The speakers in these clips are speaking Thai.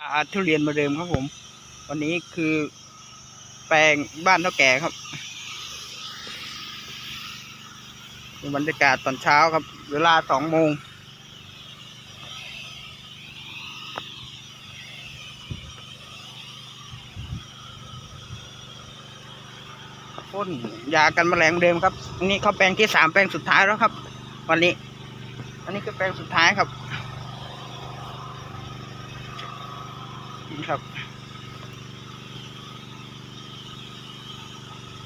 อาทุเรียนมาเดิมครับผม วันนี้คือแปลงบ้านเท่าแก่ครับบรรยากาศตอนเช้าครับ เวลาสองโมง พ่นยากันแมลงเดิมครับ อันนี้เขาแปลงที่สามแปลงสุดท้ายแล้วครับ วันนี้ อันนี้คือแปลงสุดท้ายครับ นี่ครับ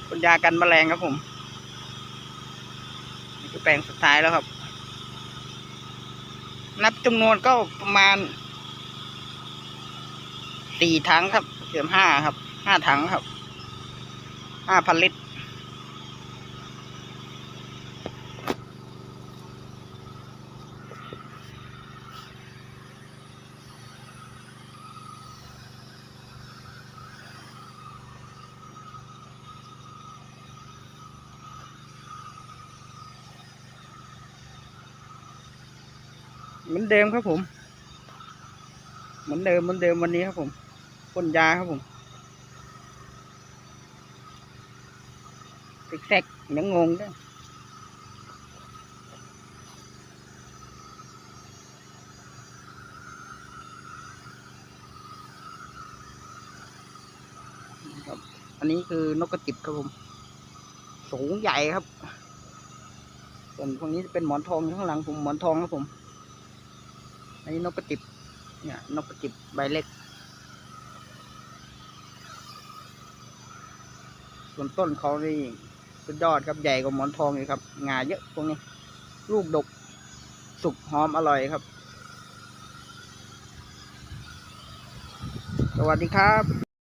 ปนยากันแมลงครับผม นี่คือแปลงสุดท้ายแล้วครับ นับจำนวนก็ประมาณสี่ถังครับเกือบห้าครับห้าถังครับห้าพันลิตร เหมือนเดิมครับผม เหมือนเดิมเหมือนเดิมวันนี้ครับผมพ่นยาครับผมติกแซกยังงงด้วยอันนี้คือนกกระจิบครับผม สูงใหญ่ครับ ส่วนพวกนี้จะเป็นหมอนทองอยู่ข้างหลังผมหมอนทองครับผม อันนี้นกกระจิบ เนี่ยนกกระจิบใบเล็ก ส่วนต้นเขานี่สุดยอดครับใหญ่กว่าหมอนทองเลยครับงาเยอะพวกนี้ ลูกดก สุกหอมอร่อยครับ สวัสดีครับ